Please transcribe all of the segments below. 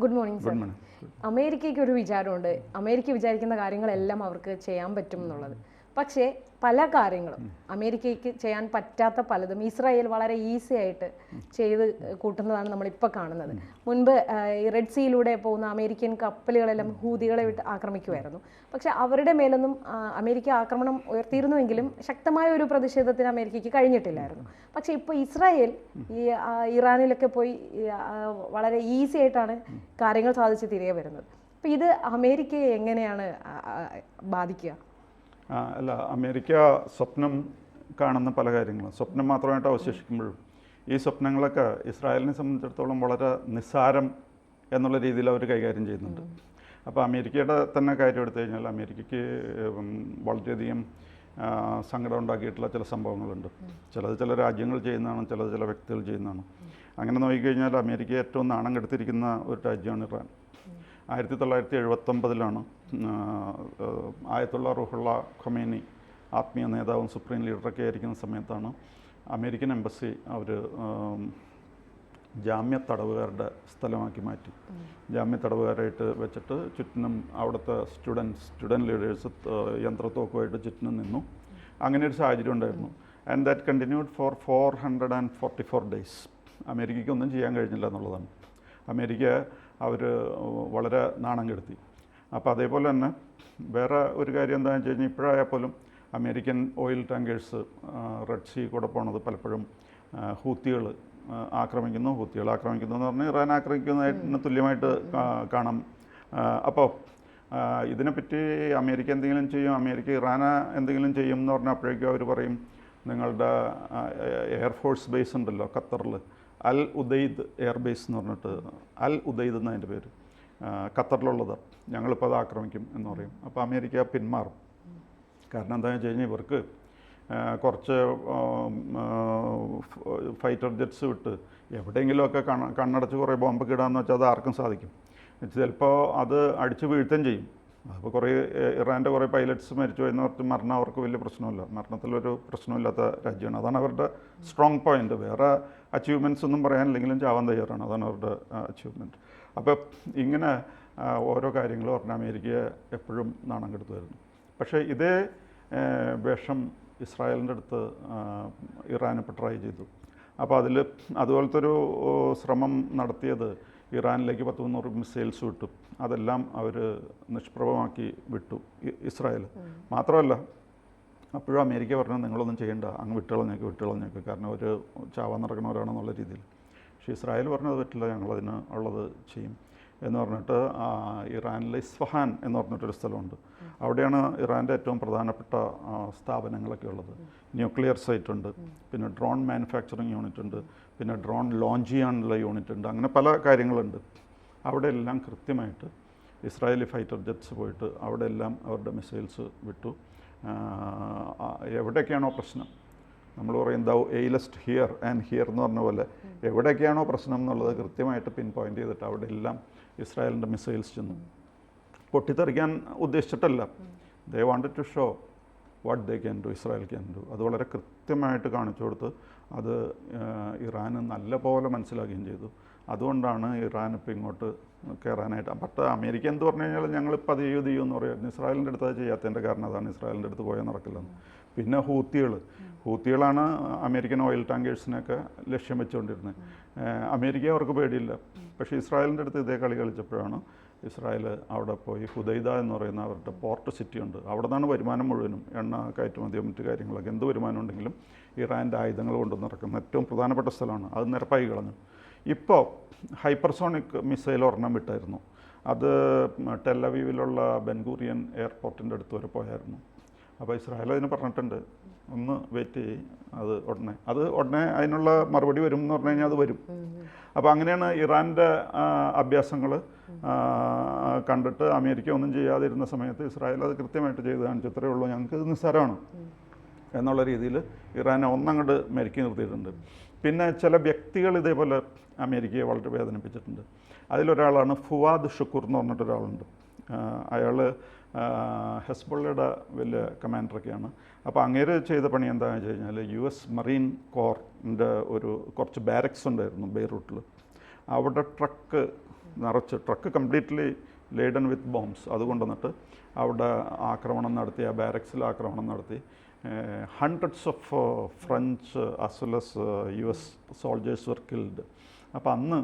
Good morning sir അമേരിക്കയ്ക്ക് ഒരു വിചാരമുണ്ട്. അമേരിക്ക വിചാരിക്കുന്ന കാര്യങ്ങളെല്ലാം അവർക്ക് ചെയ്യാൻ പറ്റും എന്നുള്ളത്. പക്ഷേ പല കാര്യങ്ങളും. അമേരിക്കയ്ക്ക് ചെയ്യാൻ പറ്റാത്ത പലതും ഇസ്രായേൽ വളരെ ഈസി ആയിട്ട് ചെയ്ത് കൂട്ടുന്നതാണ് നമ്മളിപ്പോൾ കാണുന്നത്. മുൻപ് ഈ റെഡ് സീയിലൂടെ പോകുന്ന അമേരിക്കൻ കപ്പലുകളെല്ലാം ഹൂതികളെ വിട്ട് ആക്രമിക്കുമായിരുന്നു പക്ഷെ അവരുടെ മേലൊന്നും അമേരിക്ക ആക്രമണം ഉയർത്തിയിരുന്നുവെങ്കിലും ശക്തമായ ഒരു പ്രതിഷേധത്തിന് അമേരിക്കയ്ക്ക് കഴിഞ്ഞിട്ടില്ലായിരുന്നു. പക്ഷെ ഇപ്പോൾ ഇസ്രായേൽ ഈ ഇറാനിലൊക്കെ പോയി വളരെ ഈസി ആയിട്ടാണ് കാര്യങ്ങൾ സാധിച്ച് തിരികെ വരുന്നത്. അപ്പോൾ ഇത് അമേരിക്കയെ എങ്ങനെയാണ് ബാധിക്കുക? അല്ല അമേരിക്ക സ്വപ്നം കാണുന്ന പല കാര്യങ്ങളും. സ്വപ്നം മാത്രമായിട്ട് അവശേഷിക്കുമ്പോഴും ഈ സ്വപ്നങ്ങളൊക്കെ ഇസ്രായേലിനെ സംബന്ധിച്ചിടത്തോളം വളരെ നിസ്സാരം എന്നുള്ള രീതിയിൽ അവർ കൈകാര്യം ചെയ്യുന്നുണ്ട്. അപ്പോൾ അമേരിക്കയുടെ തന്നെ കാര്യം എടുത്തു കഴിഞ്ഞാൽ അമേരിക്കയ്ക്ക് വളരെയധികം സങ്കടം ഉണ്ടാക്കിയിട്ടുള്ള ചില സംഭവങ്ങളുണ്ട്. ചിലത് ചില രാജ്യങ്ങൾ ചെയ്യുന്നതാണ് ചിലത് ചില വ്യക്തികൾ ചെയ്യുന്നതാണ്. അങ്ങനെ നോക്കിക്കഴിഞ്ഞാൽ അമേരിക്ക ഏറ്റവും നാണം കെടുത്തിരിക്കുന്ന ഒരു രാജ്യമാണ് ഇറാൻ. ആയിരത്തി തൊള്ളായിരത്തി എഴുപത്തൊമ്പതിലാണ് ആയത്തുള്ള റുഹുള്ള ഖൊമേനി ആത്മീയ നേതാവും സുപ്രീം ലീഡറൊക്കെ ആയിരിക്കുന്ന സമയത്താണ് അമേരിക്കൻ എംബസി അവർ ജാമ്യ തടവുകാരുടെ സ്ഥലമാക്കി മാറ്റി. ജാമ്യ തടവുകാരായിട്ട് വെച്ചിട്ട് ചുറ്റിനും അവിടുത്തെ സ്റ്റുഡൻസ് സ്റ്റുഡന്റ് ലീഡേഴ്സ് യന്ത്രത്തോക്കുമായിട്ട് ചുറ്റിനും നിന്നു. അങ്ങനെ ഒരു സാഹചര്യം ഉണ്ടായിരുന്നു. And that continued for four hundred and forty four days അമേരിക്കയ്ക്ക് ഒന്നും ചെയ്യാൻ കഴിഞ്ഞില്ല എന്നുള്ളതാണ്. അമേരിക്ക അവർ വളരെ നാണം കെടുത്തി. അപ്പോൾ അതേപോലെ തന്നെ വേറെ ഒരു കാര്യം എന്താണെന്ന് വെച്ച് കഴിഞ്ഞാൽ ഇപ്പോഴായാൽ പോലും American oil tankers Red Sea കൂടെ പോണത് പലപ്പോഴും ഹൂത്തികൾ ആക്രമിക്കുന്നു ഹൂത്തികൾ ആക്രമിക്കുന്നു എന്ന് പറഞ്ഞാൽ ഇറാൻ ആക്രമിക്കുന്നതിന് തുല്യമായിട്ട് കാണാം. അപ്പോൾ ഇതിനെപ്പറ്റി അമേരിക്ക എന്തെങ്കിലും ചെയ്യും? അമേരിക്ക ഇറാന് എന്തെങ്കിലും ചെയ്യും എന്ന് പറഞ്ഞാൽ അപ്പോഴേക്കും അവർ പറയും നിങ്ങളുടെ എയർഫോഴ്സ് ബേസ് ഉണ്ടല്ലോ ഖത്തറിൽ അൽ ഉദയ്ദ് എയർബേസ് എന്ന് പറഞ്ഞിട്ട് അൽ ഉദയ്ദ് എന്നതിന്റെ പേര്? ഖത്തറിലുള്ളത്. ഞങ്ങളിപ്പോൾ അത് ആക്രമിക്കും എന്ന് പറയും. അപ്പോൾ അമേരിക്ക പിന്മാറും. കാരണം എന്താണെന്ന് വെച്ച് കഴിഞ്ഞാൽ ഇവർക്ക് കുറച്ച് ഫൈറ്റർ ജെറ്റ്സ് വിട്ട് എവിടെയെങ്കിലുമൊക്കെ കണ്ണ കണ്ണടച്ച് കുറേ ബോംബൊക്കെ കിടാന്ന് വെച്ചാൽ അത് ആർക്കും സാധിക്കും. ചിലപ്പോൾ അത് അടിച്ച് വീഴ്ത്തുകയും ചെയ്യും. അപ്പോൾ കുറേ ഇറാന്റെ കുറേ പൈലറ്റ്സ് മരിച്ചു എന്ന് പറഞ്ഞ് മരണം അവർക്ക് വലിയ പ്രശ്നമില്ല. മരണത്തിലൊരു പ്രശ്നമില്ലാത്ത രാജ്യമാണ്. അതാണ് അവരുടെ സ്ട്രോങ് പോയിന്റ് വേറെ അച്ചീവ്മെന്റ്സ് ഒന്നും പറയാനില്ലെങ്കിലും ചാവാൻ തയ്യാറാണ്. അതാണ് അവരുടെ അച്ചീവ്മെന്റ് അപ്പോൾ ഇങ്ങനെ ഓരോ കാര്യങ്ങൾ പറഞ്ഞ അമേരിക്കയെ എപ്പോഴും നാണം കെടുത്തുമായിരുന്നു പക്ഷേ ഇതേ വേഷം ഇസ്രായേലിന്റെ അടുത്ത് ഇറാൻ ഇപ്പോൾ ട്രൈ ചെയ്തു. അപ്പോൾ അതിൽ അതുപോലത്തെ ഒരു ശ്രമം നടത്തിയത് ഇറാനിലേക്ക് പത്ത് മുന്നൂറ് മിസൈൽസ് വിട്ടു. അതെല്ലാം അവർ നിഷ്പ്രഭമാക്കി വിട്ടു ഇസ്രായേൽ മാത്രമല്ല അപ്പോഴും അമേരിക്ക പറഞ്ഞു നിങ്ങളൊന്നും ചെയ്യേണ്ട. അങ്ങ് വിട്ടുകളഞ്ഞേക്ക് വിട്ടുകളഞ്ഞേക്ക്. കാരണം ഒരു ചാവാൻ നടക്കുന്നവരാണെന്നുള്ള രീതിയിൽ. പക്ഷേ ഇസ്രായേൽ പറഞ്ഞത് പറ്റില്ല. ഞങ്ങളതിന് ഉള്ളത് ചെയ്യും എന്ന് പറഞ്ഞിട്ട് ഇറാനിലെ ഇസ്ഫഹാൻ എന്ന് പറഞ്ഞിട്ടൊരു സ്ഥലമുണ്ട്. അവിടെയാണ് ഇറാന്റെ ഏറ്റവും പ്രധാനപ്പെട്ട സ്ഥാപനങ്ങളൊക്കെ ഉള്ളത്. ന്യൂക്ലിയർ സൈറ്റ് ഉണ്ട്. പിന്നെ ഡ്രോൺ മാനുഫാക്ചറിങ് യൂണിറ്റ് ഉണ്ട്. പിന്നെ ഡ്രോൺ ലോഞ്ച് ചെയ്യാനുള്ള യൂണിറ്റ് ഉണ്ട്. അങ്ങനെ പല കാര്യങ്ങളുണ്ട്. അവിടെ എല്ലാം കൃത്യമായിട്ട് ഇസ്രായേലി ഫൈറ്റർ ജെറ്റ്സ് പോയിട്ട് അവിടെ എല്ലാം അവരുടെ മിസൈൽസ് വിട്ടു. എവിടെയൊക്കെയാണോ പ്രശ്നം? നമ്മൾ പറയും thou ailest here and here എന്ന് പറഞ്ഞ പോലെ എവിടെയൊക്കെയാണോ പ്രശ്നം എന്നുള്ളത് കൃത്യമായിട്ട് പിൻ പോയിന്റ് ചെയ്തിട്ട് അവിടെ എല്ലാം ഇസ്രായേലിന്റെ മിസൈൽസ് ചെന്നു. പൊട്ടിത്തെറിക്കാൻ ഉദ്ദേശിച്ചിട്ടല്ല. They wanted to show what they can do Israel can do അത് വളരെ കൃത്യമായിട്ട് കാണിച്ചു കൊടുത്ത് അത് ഇറാന് നല്ല പോലെ മനസ്സിലാക്കുകയും ചെയ്തു. അതുകൊണ്ടാണ് ഇറാൻ ഇപ്പോൾ ഇങ്ങോട്ട് കയറാനായിട്ട്. ബട്ട് അമേരിക്ക എന്ത് പറഞ്ഞു കഴിഞ്ഞാൽ ഞങ്ങളിപ്പോൾ അത് ചെയ്യും ചെയ്യുമെന്ന് ചെയ്യും എന്ന് പറയുമായിരുന്നു ഇസ്രായേലിന്റെ അടുത്ത് അത് ചെയ്യാത്തതിന്റെ കാരണം അതാണ് ഇസ്രായേലിന്റെ അടുത്ത് പോയാൽ നടക്കില്ലെന്ന്. പിന്നെ ഹൂത്തികൾ. ഹൂത്തികളാണ് അമേരിക്കൻ ഓയിൽ ടാങ്കേഴ്സിനെയൊക്കെ ലക്ഷ്യം വെച്ചുകൊണ്ടിരുന്നത്. അമേരിക്ക അവർക്ക് പേടിയില്ല. പക്ഷേ ഇസ്രായേലിന്റെ അടുത്ത് ഇതേ കളി കളിച്ചപ്പോഴാണ് ഇസ്രായേൽ അവിടെ പോയി. ഹുദൈദ എന്ന് പറയുന്ന അവരുടെ പോർട്ട് സിറ്റി ഉണ്ട്. അവിടെ നിന്നാണ് വരുമാനം മുഴുവനും. എണ്ണ കയറ്റുമതിയോ മറ്റു കാര്യങ്ങളൊക്കെ. എന്ത് വരുമാനം ഉണ്ടെങ്കിലും ഇറാന്റെ ആയുധങ്ങൾ കൊണ്ടുവന്ന് ഇറക്കുന്ന ഏറ്റവും പ്രധാനപ്പെട്ട സ്ഥലമാണ്. അത് നിരപ്പായി കളഞ്ഞു ഇപ്പോൾ ഹൈപ്പർസോണിക് മിസൈൽ ഒരെണ്ണം വിട്ടായിരുന്നു. അത് ടെല്ലവീവിലുള്ള ബെൻഗൂറിയൻ എയർപോർട്ടിന്റെ അടുത്ത് വരെ പോയായിരുന്നു. അപ്പോൾ ഇസ്രായേൽ അതിന് പറഞ്ഞിട്ടുണ്ട് ഒന്ന് വെയിറ്റ് ചെയ്യ് അത് ഉടനെ. അത് ഉടനെ അതിനുള്ള മറുപടി വരും എന്ന് പറഞ്ഞു കഴിഞ്ഞാൽ അത് വരും. അപ്പോൾ അങ്ങനെയാണ് ഇറാന്റെ അഭ്യാസങ്ങൾ കണ്ടിട്ട് അമേരിക്ക ഒന്നും ചെയ്യാതിരുന്ന സമയത്ത് ഇസ്രായേൽ അത് കൃത്യമായിട്ട് ചെയ്ത് കാണിച്ചു. ഇത്രയേ ഉള്ളൂ. ഞങ്ങൾക്ക് ഇത് നിസ്സാരമാണ്. എന്നുള്ള രീതിയിൽ ഇറാനെ ഒന്നങ്ങോട്ട് മെരുക്കി നിർത്തിയിട്ടുണ്ട്. പിന്നെ ചില വ്യക്തികൾ ഇതേപോലെ അമേരിക്കയെ വളരെ വേദനിപ്പിച്ചിട്ടുണ്ട്. അതിലൊരാളാണ് ഫുവാദ് ഷുക്കൂർ എന്ന് പറഞ്ഞിട്ട് ഒരാളുണ്ട് അയാൾ ഹെസ്ബുള്ളയുടെ വലിയ കമാൻഡറൊക്കെയാണ്. അപ്പോൾ അങ്ങേര് ചെയ്ത പണി എന്താണെന്ന് വെച്ച് കഴിഞ്ഞാൽ യു എസ് മറീൻ കോറിന്റെ ഒരു കുറച്ച് ബാരക്സ് ഉണ്ടായിരുന്നു ബെയ്റൂട്ടിൽ അവിടെ ട്രക്ക് നിറച്ച് truck completely laden with bombs അതുകൊണ്ട് വന്നിട്ട് അവിടെ ആക്രമണം നടത്തി ആ ബാരക്സിൽ ആക്രമണം നടത്തി. Hundreds of French as well U S soldiers were killed അപ്പോൾ അന്ന്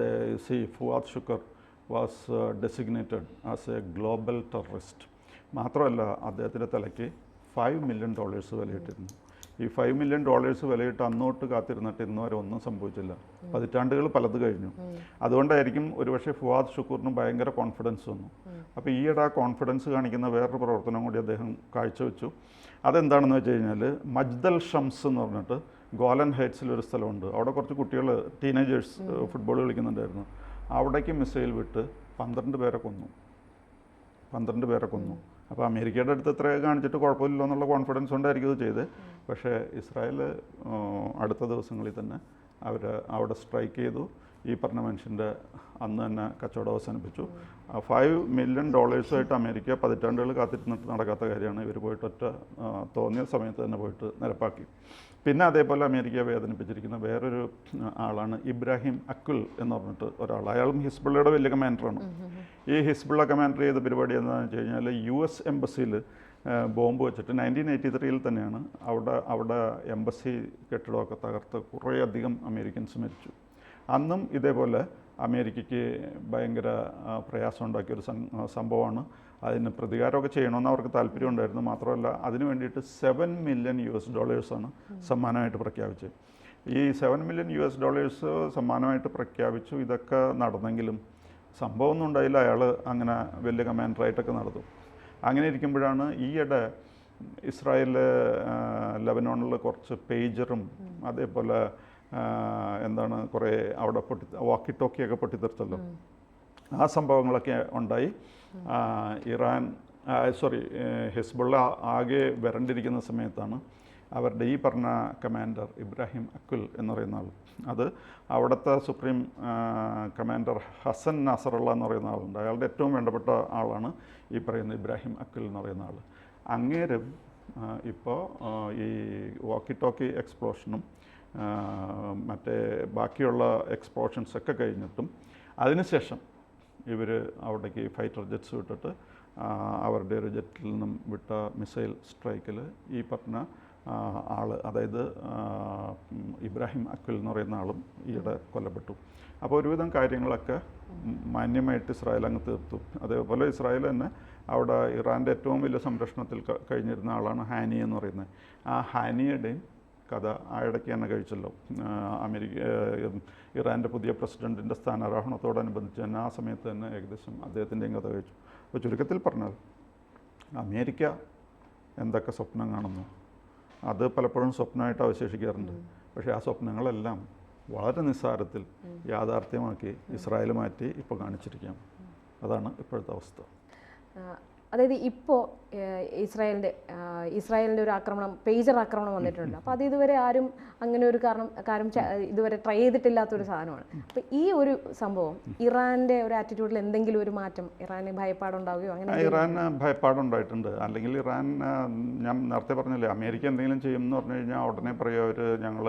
the C Fuad Shukr was designated as a global terrorist മാത്രമല്ല അദ്ദേഹത്തിന്റെ തലയ്ക്ക് ഫൈവ് മില്യൺ ഡോളേഴ്സ് വിലയിട്ടിരുന്നു. ഈ ഫൈവ് മില്യൺ ഡോളേഴ്സ് വിലയിട്ട് അന്നോട്ട് കാത്തിരുന്നിട്ട് ഇന്ന് വരെ ഒന്നും സംഭവിച്ചില്ല. പതിറ്റാണ്ടുകൾ പലത് കഴിഞ്ഞു. അതുകൊണ്ടായിരിക്കും ഒരുപക്ഷെ ഫുവാദ് ഷുക്കൂറിന് ഭയങ്കര കോൺഫിഡൻസ് വന്നു. അപ്പോൾ ഈയിടെ ആ കോൺഫിഡൻസ് കാണിക്കുന്ന വേറൊരു പ്രവർത്തനം കൂടി അദ്ദേഹം കാഴ്ചവെച്ചു. അതെന്താണെന്ന് വെച്ച് കഴിഞ്ഞാൽ മജ്ദൽ ഷംസ് എന്ന് പറഞ്ഞിട്ട് ഗോലൻ ഹൈറ്റ്സിൽ ഒരു സ്ഥലമുണ്ട്. അവിടെ കുറച്ച് കുട്ടികൾ ടീനേജേഴ്സ് ഫുട്ബോൾ കളിക്കുന്നുണ്ടായിരുന്നു. അവിടേക്ക് മിസൈൽ വിട്ട് പന്ത്രണ്ട് പേരെ കൊന്നു. പന്ത്രണ്ട് പേരെ കൊന്നു. അപ്പോൾ അമേരിക്കയുടെ അടുത്ത് ഇത്ര കാണിച്ചിട്ട് കുഴപ്പമില്ലല്ലോ എന്നുള്ള കോൺഫിഡൻസ് കൊണ്ടായിരിക്കും ഇത് ചെയ്ത് പക്ഷേ ഇസ്രായേൽ അടുത്ത ദിവസങ്ങളിൽ തന്നെ അവർ അവിടെ സ്ട്രൈക്ക് ചെയ്തു. ഈ പറഞ്ഞ മനുഷ്യന്റെ അന്ന് തന്നെ കച്ചവടം അവസാനിപ്പിച്ചു. ഫൈവ് മില്യൺ ഡോളേഴ്സുമായിട്ട് അമേരിക്ക പതിറ്റാണ്ടുകൾ കാത്തിരുന്നിട്ട് നടക്കാത്ത കാര്യമാണ് ഇവർ പോയിട്ട് ഒറ്റ തോന്നിയ സമയത്ത് തന്നെ പോയിട്ട് നിരപ്പാക്കി. പിന്നെ അതേപോലെ അമേരിക്കയെ വേദനിപ്പിച്ചിരിക്കുന്ന വേറൊരു ആളാണ് ഇബ്രാഹിം അക്കുൽ എന്ന് പറഞ്ഞിട്ട് ഒരാൾ. അയാളും ഹിസ്ബുള്ളയുടെ വലിയ കമാൻഡറാണ്. ഈ ഹിസ്ബുള്ള കമാൻഡർ ചെയ്ത പരിപാടി എന്താണെന്ന് വെച്ച് കഴിഞ്ഞാൽ യു എസ് എംബസിയിൽ ബോംബ് വെച്ചിട്ട് നയന്റീൻ എയ്റ്റി ത്രീയിൽ തന്നെയാണ്. അവിടെ അവിടെ എംബസി കെട്ടിടമൊക്കെ തകർത്ത് കുറേയധികം അമേരിക്കൻസ് മരിച്ചു. അന്നും ഇതേപോലെ അമേരിക്കയ്ക്ക് ഭയങ്കര പ്രയാസം ഉണ്ടാക്കിയ ഒരു സംഭവമാണ്. അതിന് പ്രതികാരമൊക്കെ ചെയ്യണമെന്ന് അവർക്ക് താല്പര്യമുണ്ടായിരുന്നു. മാത്രമല്ല അതിന് വേണ്ടിയിട്ട് സെവൻ മില്യൺ യു എസ് ഡോളേഴ്സാണ് സമ്മാനമായിട്ട് പ്രഖ്യാപിച്ചത്. ഈ seven million U S dollars സമ്മാനമായിട്ട് പ്രഖ്യാപിച്ചു. ഇതൊക്കെ നടന്നെങ്കിലും സംഭവമൊന്നും ഉണ്ടായില്ല. അയാൾ അങ്ങനെ വലിയ കമാൻഡറായിട്ടൊക്കെ നടന്നു. അങ്ങനെ ഇരിക്കുമ്പോഴാണ് ഈയിടെ ഇസ്രായേൽ ലെബനോണിൽ കുറച്ച് പേജറും അതേപോലെ എന്താണ് കുറേ അവിടെ പൊട്ടി വാക്കി ടോക്കിയൊക്കെ പൊട്ടിത്തെറിച്ചല്ലോ ആ സംഭവങ്ങളൊക്കെ ഉണ്ടായി. ഇറാൻ സോറി ഹിസ്ബുള്ള ആകെ വരണ്ടിരിക്കുന്ന സമയത്താണ് അവരുടെ ഈ പറഞ്ഞ കമാൻഡർ ഇബ്രാഹിം അക്കുൽ എന്ന് പറയുന്ന ആൾ. അത് അവിടുത്തെ സുപ്രീം കമാൻഡർ ഹസൻ നാസറുള്ള എന്ന് പറയുന്ന ആളുണ്ട്. അയാളുടെ ഏറ്റവും വേണ്ടപ്പെട്ട ആളാണ് ഈ പറയുന്ന ഇബ്രാഹിം അക്കുൽ എന്ന് പറയുന്ന ആൾ. അങ്ങേരും ഇപ്പോൾ ഈ വാക്കി ടോക്കി എക്സ്പ്ലോഷനും മറ്റേ ബാക്കിയുള്ള എക്സ്പ്ലോഷൻസ് ഒക്കെ കഴിഞ്ഞിട്ടും അതിനുശേഷം ഇവർ അവിടേക്ക് ഫൈറ്റർ ജെറ്റ്സ് വിട്ടിട്ട് അവരുടെ ഒരു ജെറ്റിൽ നിന്നും വിട്ട മിസൈൽ സ്ട്രൈക്കിൽ ഈ പറഞ്ഞ ആൾ അതായത് ഇബ്രാഹിം അക്വൽ എന്ന് പറയുന്ന ആളും ഈയിടെ കൊല്ലപ്പെട്ടു. അപ്പോൾ ഒരുവിധം കാര്യങ്ങളൊക്കെ മാന്യമായിട്ട് ഇസ്രായേൽ അങ്ങ് തീർത്തു. അതേപോലെ ഇസ്രായേൽ തന്നെ അവിടെ ഇറാന്റെ ഏറ്റവും വലിയ സംരക്ഷണത്തിൽ കഴിഞ്ഞിരുന്ന ആളാണ് ഹാനി എന്ന് പറയുന്നത്. ആ ഹാനിയുടെയും കഥ ഇടയ്ക്ക് തന്നെ കഴിച്ചല്ലോ. അമേരിക്ക ഇറാന്റെ പുതിയ പ്രസിഡന്റിന്റെ സ്ഥാനാരോഹണത്തോടനുബന്ധിച്ച് തന്നെ ആ സമയത്ത് തന്നെ ഏകദേശം അദ്ദേഹത്തിന്റെയും കഥ കഴിച്ചു. അപ്പോൾ ചുരുക്കത്തിൽ പറഞ്ഞാൽ അമേരിക്ക എന്തൊക്കെ സ്വപ്നം കാണുന്നു? അത് പലപ്പോഴും സ്വപ്നമായിട്ട് അവശേഷിക്കാറുണ്ട്. പക്ഷേ ആ സ്വപ്നങ്ങളെല്ലാം വളരെ നിസ്സാരത്തിൽ യാഥാർത്ഥ്യമാക്കി ഇസ്രായേൽ മാറ്റി ഇപ്പോൾ കാണിച്ചിരിക്കാം അതാണ് ഇപ്പോഴത്തെ അവസ്ഥ. അതായത് ഇപ്പോൾ ഇസ്രായേലിന്റെ ഇസ്രായേലിന്റെ ഒരു ആക്രമണം പേജർ ആക്രമണം വന്നിട്ടുണ്ട്. അപ്പോൾ അത് ഇതുവരെ ആരും അങ്ങനെ ഒരു കാരണം കാര്യം ഇതുവരെ ട്രൈ ചെയ്തിട്ടില്ലാത്തൊരു സാധനമാണ്. അപ്പോൾ ഈ ഒരു സംഭവം ഇറാന്റെ ഒരു ആറ്റിറ്റ്യൂഡിൽ എന്തെങ്കിലും ഒരു മാറ്റം ഇറാന് ഭയപ്പാടുണ്ടാവുകയോ അങ്ങനെ ഇറാൻ ഇറാന് ഭയപ്പാടുണ്ടായിട്ടുണ്ട്. അല്ലെങ്കിൽ ഇറാൻ ഞാൻ നേരത്തെ പറഞ്ഞില്ലേ അമേരിക്ക എന്തെങ്കിലും ചെയ്യും എന്ന് പറഞ്ഞു കഴിഞ്ഞാൽ ഉടനെ പറയും അവർ ഞങ്ങൾ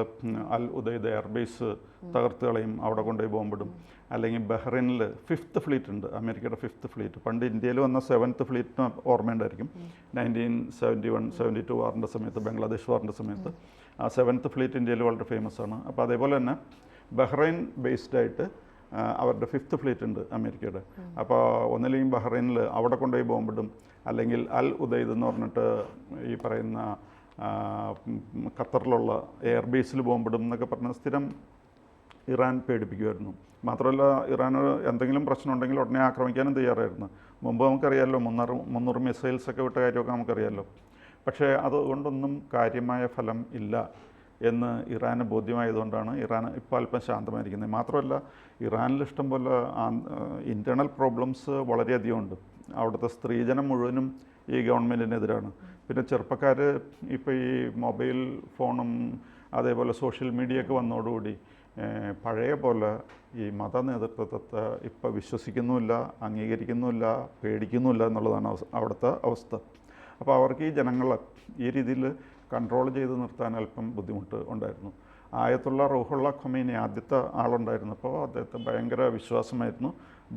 അൽ ഉദയ്ദ് എയർബേസ് തകർത്ത് കളയും അവിടെ കൊണ്ടുപോയി ബോംബിടും. അല്ലെങ്കിൽ ബഹ്റൈനിൽ ഫിഫ്ത്ത് ഫ്ലീറ്റ് ഉണ്ട് അമേരിക്കയുടെ ഫിഫ്ത്ത് ഫ്ലീറ്റ്. പണ്ട് ഇന്ത്യയിൽ വന്ന സെവൻത്ത് ഫ്ലീറ്റിന് ഓർമ്മയുണ്ടായിരിക്കും. Nineteen seventy one seventy two വാറിന്റെ സമയത്ത് ബംഗ്ലാദേശ് വാറിന്റെ സമയത്ത്. ആ സെവൻത്ത് ഫ്ലീറ്റ് ഇന്ത്യയിൽ വളരെ ഫേമസ് ആണ്. അപ്പോൾ അതേപോലെ തന്നെ ബഹ്റൈൻ ബേസ്ഡ് ആയിട്ട് അവരുടെ ഫിഫ്ത്ത് ഫ്ലീറ്റ് ഉണ്ട് അമേരിക്കയുടെ. അപ്പോൾ ഒന്നില്ലെങ്കിൽ ബഹ്റൈനിൽ അവിടെ കൊണ്ടുപോയി ബോംബിടും അല്ലെങ്കിൽ അൽ ഉദയ്ദ് എന്ന് പറഞ്ഞിട്ട് ഈ പറയുന്ന ഖത്തറിലുള്ള എയർ എയർബേസിൽ ബോംബിടും എന്നൊക്കെ പറഞ്ഞ സ്ഥിരം ഇറാൻ പേടിപ്പിക്കുമായിരുന്നു. മാത്രമല്ല ഇറാൻ എന്തെങ്കിലും പ്രശ്നം ഉണ്ടെങ്കിൽ ഉടനെ ആക്രമിക്കാനും തയ്യാറായിരുന്നു. മുമ്പ് നമുക്കറിയാമല്ലോ മുന്നൂറ് മുന്നൂറ് മിസൈൽസൊക്കെ വിട്ട കാര്യമൊക്കെ നമുക്കറിയാമല്ലോ പക്ഷേ അതുകൊണ്ടൊന്നും കാര്യമായ ഫലം ഇല്ല എന്ന് ഇറാന് ബോധ്യമായതുകൊണ്ടാണ് ഇറാൻ ഇപ്പോൾ അല്പം ശാന്തമായിരിക്കുന്നത്. മാത്രമല്ല ഇറാനിൽ ഇഷ്ടം പോലെ ഇന്റേർണൽ പ്രോബ്ലംസ് വളരെയധികം ഉണ്ട്. അവിടുത്തെ സ്ത്രീജനം മുഴുവനും ഈ ഗവൺമെന്റിനെതിരാണ് പിന്നെ ചെറുപ്പക്കാർ ഇപ്പോൾ ഈ മൊബൈൽ ഫോണും അതേപോലെ സോഷ്യൽ മീഡിയ ഒക്കെ വന്നതോടുകൂടി പഴയ പോലെ ഈ മത നേതൃത്വത്തെ ഇപ്പോൾ വിശ്വസിക്കുന്നുമില്ല അംഗീകരിക്കുന്നുമില്ല പേടിക്കുന്നുമില്ല എന്നുള്ളതാണ് അവിടുത്തെ അവസ്ഥ. അപ്പോൾ അവർക്ക് ഈ ജനങ്ങളെ ഈ രീതിയിൽ കൺട്രോൾ ചെയ്ത് നിർത്താൻ അല്പം ബുദ്ധിമുട്ട് ഉണ്ടായിരുന്നു. ആയത്തുള്ള റൂഹുള്ള ഖൊമീനി ആദ്യത്തെ ആളുണ്ടായിരുന്നപ്പോൾ അദ്ദേഹത്തെ ഭയങ്കര വിശ്വാസമായിരുന്നു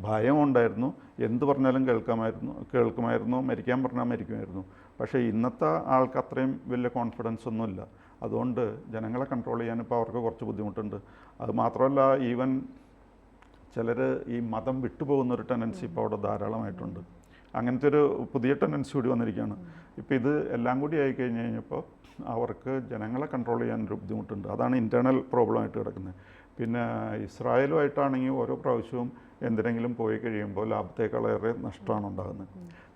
ഭയം ഉണ്ടായിരുന്നു എന്ത് പറഞ്ഞാലും കേൾക്കാമായിരുന്നു കേൾക്കുമായിരുന്നു മരിക്കാൻ പറഞ്ഞാൽ മരിക്കുമായിരുന്നു. പക്ഷേ ഇന്നത്തെ ആൾക്ക് അത്രയും വലിയ കോൺഫിഡൻസ് ഒന്നുമില്ല. അതുകൊണ്ട് ജനങ്ങളെ കൺട്രോൾ ചെയ്യാൻ ഇപ്പോൾ അവർക്ക് കുറച്ച് ബുദ്ധിമുട്ടുണ്ട്. അത് മാത്രമല്ല ഈവൻ ചിലർ ഈ മതം വിട്ടുപോകുന്ന ഒരു ടെൻഡൻസി ഇപ്പോൾ അവിടെ ധാരാളമായിട്ടുണ്ട്. അങ്ങനത്തെ ഒരു പുതിയ ടെൻഡൻസി കൂടി വന്നിരിക്കുകയാണ്. ഇപ്പോൾ ഇത് എല്ലാം കൂടി ആയി കഴിഞ്ഞ് കഴിഞ്ഞപ്പോൾ അവർക്ക് ജനങ്ങളെ കൺട്രോൾ ചെയ്യാൻ ഒരു ബുദ്ധിമുട്ടുണ്ട്. അതാണ് ഇന്റേർണൽ പ്രോബ്ലമായിട്ട് കിടക്കുന്നത്. പിന്നെ ഇസ്രായേലുമായിട്ടാണെങ്കിൽ ഓരോ പ്രാവശ്യവും എന്തിനെങ്കിലും പോയി കഴിയുമ്പോൾ ലാഭത്തേക്കാളേറെ നഷ്ടമാണ് ഉണ്ടാകുന്നത്.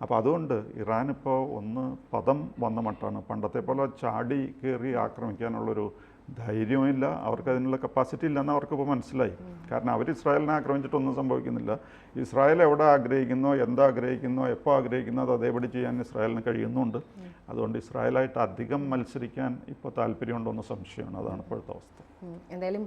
അപ്പോൾ അതുകൊണ്ട് ഇറാൻ ഇപ്പോൾ ഒന്ന് പദം വന്ന മട്ടാണ്. പണ്ടത്തെ പോലെ ചാടി കയറി ആക്രമിക്കാനുള്ളൊരു ധൈര്യമില്ല അവർക്ക് അതിനുള്ള കപ്പാസിറ്റി ഇല്ലെന്ന് അവർക്കിപ്പോൾ മനസ്സിലായി. കാരണം അവർ ഇസ്രായേലിനെ ആക്രമിച്ചിട്ടൊന്നും സംഭവിക്കുന്നില്ല. ഇസ്രായേൽ എവിടെ ആഗ്രഹിക്കുന്നോ എന്താ ആഗ്രഹിക്കുന്നോ എപ്പോൾ ആഗ്രഹിക്കുന്നോ അത് അതേപടി ചെയ്യാൻ ഇസ്രായേലിന് കഴിയുന്നുണ്ട്. അതുകൊണ്ട് ഇസ്രായേലായിട്ട് അധികം മത്സരിക്കാൻ ഇപ്പോൾ താല്പര്യമുണ്ടോ എന്ന് സംശയമാണ്. അതാണ് ഇപ്പോഴത്തെ അവസ്ഥ. എന്തായാലും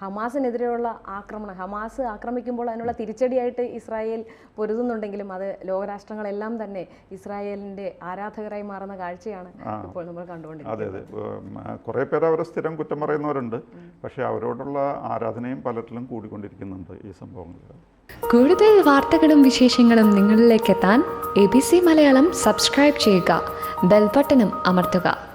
ഹമാസിനെതിരെയുള്ള ആക്രമണം ഹമാസ് ആക്രമിക്കുമ്പോൾ അതിനുള്ള തിരിച്ചടിയായിട്ട് ഇസ്രായേൽ പൊരുതുന്നുണ്ടെങ്കിലും അത് ലോകരാഷ്ട്രങ്ങളെല്ലാം തന്നെ ഇസ്രായേലിന്റെ ആരാധകരായി മാറുന്ന കാഴ്ചയാണ് ഇപ്പോൾ നമ്മൾ കണ്ടുകൊണ്ടിരിക്കുന്നത്. അതെ അതെ. കുറെ കുറേ പേര് അവരെ സ്ഥിരം കുറ്റം പറയുന്നവരുണ്ട്. പക്ഷേ അവരോടുള്ള ആരാധനയും പലരിലും കൂടിക്കൊണ്ടിരിക്കുന്നുണ്ട് ഈ സംഭവങ്ങൾ കൂടുതൽ വാർത്തകളും വിശേഷങ്ങളും നിങ്ങളിലേക്ക് എത്താൻ A B C Malayalam subscribe ചെയ്യുക. ബെൽബട്ടനും അമർത്തുക.